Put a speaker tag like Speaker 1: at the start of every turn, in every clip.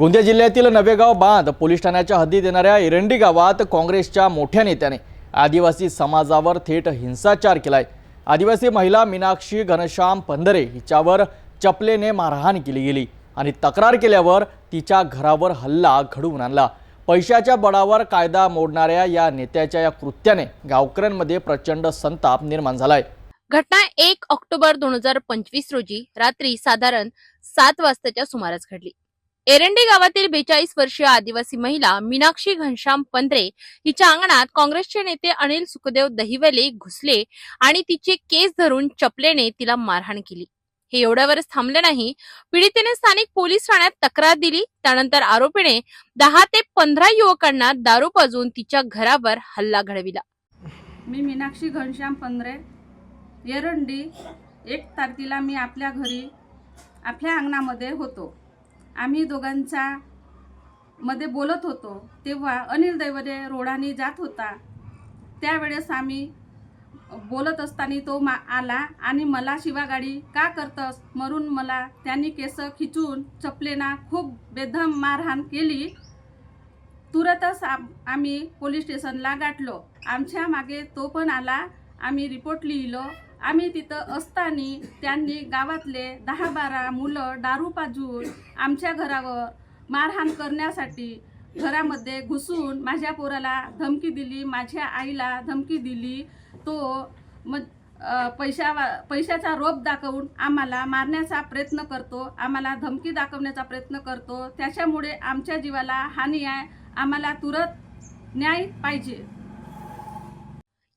Speaker 1: गोंदिया जिल्ह्यातील नवेगाव बांध पोलीस ठाण्याच्या हद्दीत येणाऱ्या एरंडी गावात काँग्रेसच्या मोठ्या नेत्याने आदिवासी समाजावर थेट हिंसाचार केलाय. आदिवासी महिला मीनाक्षी घनश्याम पंधरे हिच्यावर चपलेने मारहाण केली गेली आणि तक्रार केल्यावर तिच्या घरावर हल्ला घडवून आणला. पैशाच्या बळावर कायदा मोडणाऱ्या या नेत्याच्या या कृत्याने गावकऱ्यांमध्ये प्रचंड संताप निर्माण झालाय.
Speaker 2: घटना एक ऑक्टोबर दोन हजार पंचवीस रोजी रात्री साधारण सात वाजताच्या सुमारास घडली. एरंडी गावातील बेचाळीस वर्षीय आदिवासी महिला मीनाक्षी घनश्याम पंधरे हिच्या अंगणात काँग्रेसचे नेते अनिल सुखदेव दहिवले घुसले आणि तिचे केस धरून चपलेने तिला मारहाण केली. हे एवढ्यावरच थांबले नाही. पीडितेने स्थानिक पोलीस ठाण्यात तक्रार दिली. त्यानंतर आरोपीने दहा ते पंधरा युवकांना दारू पाजून तिच्या घरावर हल्ला घडविला.
Speaker 3: मी मीनाक्षी घनश्याम पंधरे. एरंडी एक तारखेला मी आपल्या घरी आपल्या अंगणामध्ये होतो. आम्ही दोघांचा मध्ये बोलत होतो तेव्हा अनिल दैवरे रोडाने जात होता. त्यावेळेस आम्ही बोलत असताना तो मा आला आणि मला शिवागाडी का करतस? म्हणून मला त्यांनी केस खिचून चपलेना खूप बेदम मारहाण केली. तुरंतच आम आम्ही पोलीस स्टेशनला गाठलो. आमच्या मागे तो पण आला. आम्ही रिपोर्ट लिहिलो. आम्ही तिथं असताना त्यांनी गावातले दहा बारा मुलं दारू पाजून आमच्या घरावर मारहाण करण्यासाठी घरामध्ये घुसून माझ्या पोराला धमकी दिली माझ्या आईला धमकी दिली. तो मग पैशा पैशाचा रोप दाखवून आम्हाला मारण्याचा प्रयत्न करतो आम्हाला धमकी दाखवण्याचा प्रयत्न करतो. त्याच्यामुळे आमच्या जीवाला हानी आहे. आम्हाला तुरंत न्याय पाहिजे.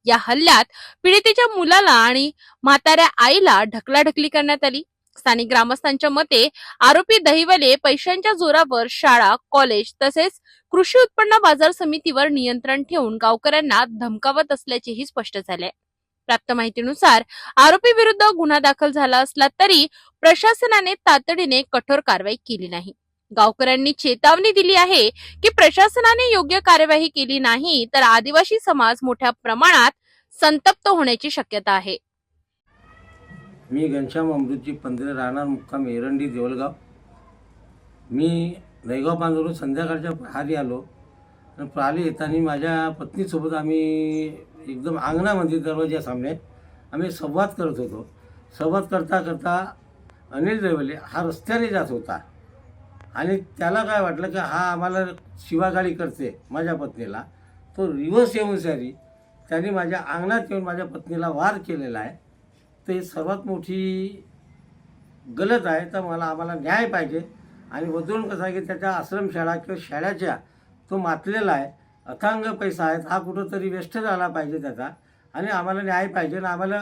Speaker 2: या हल्ल्यात पीडितेच्या मुलाला आणि म्हाताऱ्या आईला ढकलाढकली करण्यात आली. स्थानिक ग्रामस्थांच्या मते आरोपी दहिवले पैशांच्या जोरावर शाळा कॉलेज तसेच कृषी उत्पन्न बाजार समितीवर नियंत्रण ठेवून गावकऱ्यांना धमकावत असल्याचेही स्पष्ट झाले. प्राप्त माहितीनुसार आरोपी विरुद्ध गुन्हा दाखल झाला असला तरी प्रशासनाने तातडीने कठोर कारवाई केली नाही. गावकऱ्यांनी चेतावणी दिली आहे की प्रशासनाने योग्य कार्यवाही केली नाही तर आदिवासी समाज मोठ्या प्रमाणात संतप्त होण्याची शक्यता आहे.
Speaker 4: मी घनश्याम अमृतजी पंधरे राहणार मुक्काम एरंडी देवळगाव मी नयगाव बांधवरून संध्याकाळच्या प्रहारी आलो. आणि प्रहारी येताना माझ्या पत्नीसोबत आम्ही एकदम अंगणामध्ये दरवाजा सामने आम्ही संवाद करत होतो. संवाद करता करता अनिल देवले हा रस्त्याने जात होता. आणि त्याला काय वाटलं की हा आम्हाला शिवागाडी करते माझ्या पत्नीला तो रिव्हर्स येऊन सारी त्याने माझ्या अंगणात येऊन माझ्या पत्नीला वार केलेला आहे. ते सर्वात मोठी गलत आहे तर मला आम्हाला न्याय पाहिजे. आणि वधून कसं आहे की त्याच्या आश्रमशाळा किंवा शाळ्याच्या तो मातलेला आहे अथांग पैसा आहे हा कुठंतरी वेस्ट झाला पाहिजे त्याचा. आणि आम्हाला न्याय पाहिजे आणि आम्हाला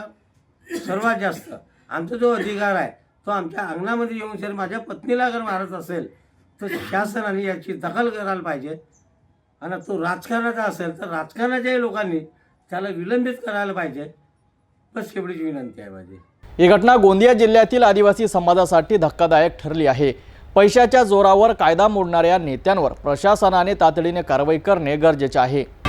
Speaker 4: सर्वात जास्त आमचा जो अधिकार आहे तो आमच्या अंगणामध्ये येऊन सर माझ्या पत्नीला जर मारत असेल तर शासनाने याची दखल करायला पाहिजे. आणि तो राजकारणाचा असेल तर राजकारणाच्याही लोकांनी त्याला विलंबित करायला पाहिजे. बस एवढीच विनंती आहे माझी.
Speaker 1: ही घटना गोंदिया जिल्ह्यातील आदिवासी समाजासाठी धक्कादायक ठरली आहे. पैशाच्या जोरावर कायदा मोडणाऱ्या नेत्यांवर प्रशासनाने तातडीने कारवाई करणे गरजेचे आहे.